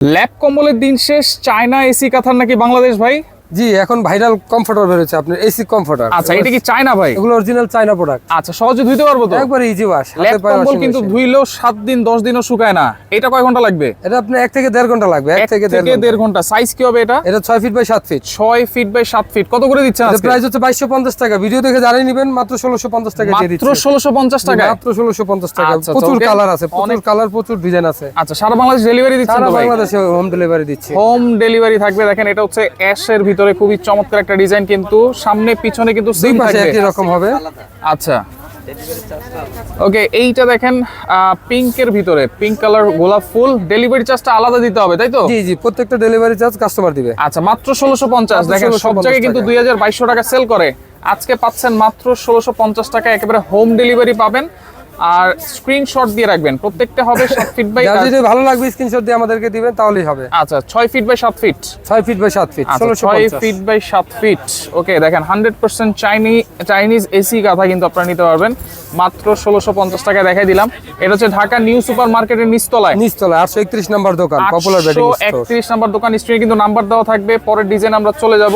Lab কম্বলের দিন শেষ চায়না এসি কাথার নাকি বাংলাদেশ ভাই? জি এখন ভাইরাল কমফোর্টার বেরোচ্ছে আপনার এসি কমফোর্টার আচ্ছা এটা কি চায়না ভাই? এগুলো অরিজিনাল চাইনা প্রোডাক্ট আচ্ছা সহজে ধুইতে পারব তো? একবার ইজি ওয়াশ ল্যাব কম্বল কিন্তু ধুইলেও সাত দিন দশ দিনও শুকায় না। এটা কয় ঘণ্টা লাগবে? এটা আপনার এক থেকে দেড় ঘণ্টা লাগবে এক এক থেকে দেড় থেকে ঘণ্টা। দেড় ঘণ্টা। সাইজ কি হবে এটা? এটা ছয় ফিট বাই সাত ফিট ছয় ফিট বাই সাত ফিট কত করে দিচ্ছেন আজকে? প্রাইস হচ্ছে বাইশশো পঞ্চাশ টাকা। ভিডিও দেখে জানিয়ে নেবেন মাত্র ষোলোশো পঞ্চাশ টাকা দিয়ে দিচ্ছি। ষোলোশো পঞ্চাশ টাকা মাত্র ষোলোশো পঞ্চাশ টাকা। আচ্ছা, প্রচুর কালার আছে প্রচুর কালার প্রচুর ডিজাইন আছে। আচ্ছা সারা বাংলাদেশ ডেলিভারি দিচ্ছেন সারা তো ভাই? বাংলাদেশে হোম ডেলিভারি দিচ্ছি। হোম ডেলিভারি থাকবে দেখেন এটা হচ্ছে অ্যাশের ভিতরে। খুবই চমৎকার একটা ডিজাইন কিন্তু সামনে পিছনে কিন্তু সেম থাকবে। একই রকম হবে। আচ্ছা। ওকে এইটা দেখেন পিঙ্কের ভিতরে পিঙ্ক কালার গোলাপ ফুল ডেলিভারি চার্জটা আলাদা দিতে হবে তাই তো? জি জি প্রত্যেকটা ডেলিভারি চার্জ কাস্টমার দিবে। আচ্ছা মাত্র ষোলোশো পঞ্চাশ মাত্র দেখেন সব জায়গায় কিন্তু টাকা। দুই হাজার বাইশশো টাকা সেল করে। আজকে পাচ্ছেন মাত্র ষোলোশো পঞ্চাশ টাকা একেবারে হোম ডেলিভারি পাবেন। আর স্ক্রিনশট দিয়ে রাখবেন। প্রত্যেকটা হবে সাত ফিট বাই যদি ভালো লাগবে স্ক্রিনশট দিয়ে আমাদেরকে দিবেন তাহলেই হবে। আচ্ছা ছয় ফিট বাই সাত ফিট ছয় ফিট বাই সাত ফিট আচ্ছা ষোলোশো ছয় ফিট বাই সাত ফিট ওকে দেখেন হান্ড্রেড পার্সেন্ট চাইনি চাইনিজ এসি কাঁথা কিন্তু আপনারা নিতে পারবেন। মাত্র ষোলোশো পঞ্চাশ টাকা দেখাই দিলাম। এটা হচ্ছে ঢাকা নিউ সুপার মার্কেটের নিচতলায় নিচতলা আটশো একত্রিশ নাম্বার দোকান পপুলার বেডিং স্টোর। একত্রিশ নাম্বার দোকান স্ক্রিনে কিন্তু নাম্বার দেওয়া থাকবে। পরের ডিজাইন আমরা চলে যাব।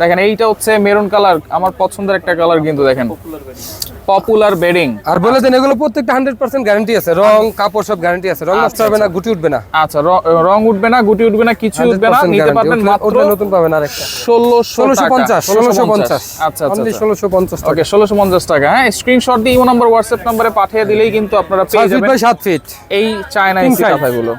দেখেন এইটা হচ্ছে মেরুন কালার আমার পছন্দের একটা কালার কিন্তু দেখেন। পপুলার বেডিং আর বলে দেন এগুলো প্রত্যেকটা হান্ড্রেড পার্সেন্ট গ্যারান্টি আছে। রং কাপড় সব গ্যারান্টি আছে। রং নষ্ট হবে না গুটি উঠবে না। আচ্ছা রং উঠবে না গুটি উঠবে না কিছু উঠবে না নিতে পারবেন মাত্র নতুন পাবেন আরেকটা। ষোলোশো ষোলোশো পঞ্চাশ ষোলোশো পঞ্চাশ। আচ্ছা আচ্ছা অনলি আচ্ছা। ষোলোশো পঞ্চাশ টাকা। ওকে ষোলোশো পঞ্চাশ টাকা হ্যাঁ স্ক্রিনশট দিয়ে ইমো নাম্বার হোয়াটসঅ্যাপ নাম্বারে পাঠিয়ে দিলেই কিন্তু আপনারা পেয়ে ফিট যাবেন বাই সাত ফিট এই চায়না এসি কথাগুলো।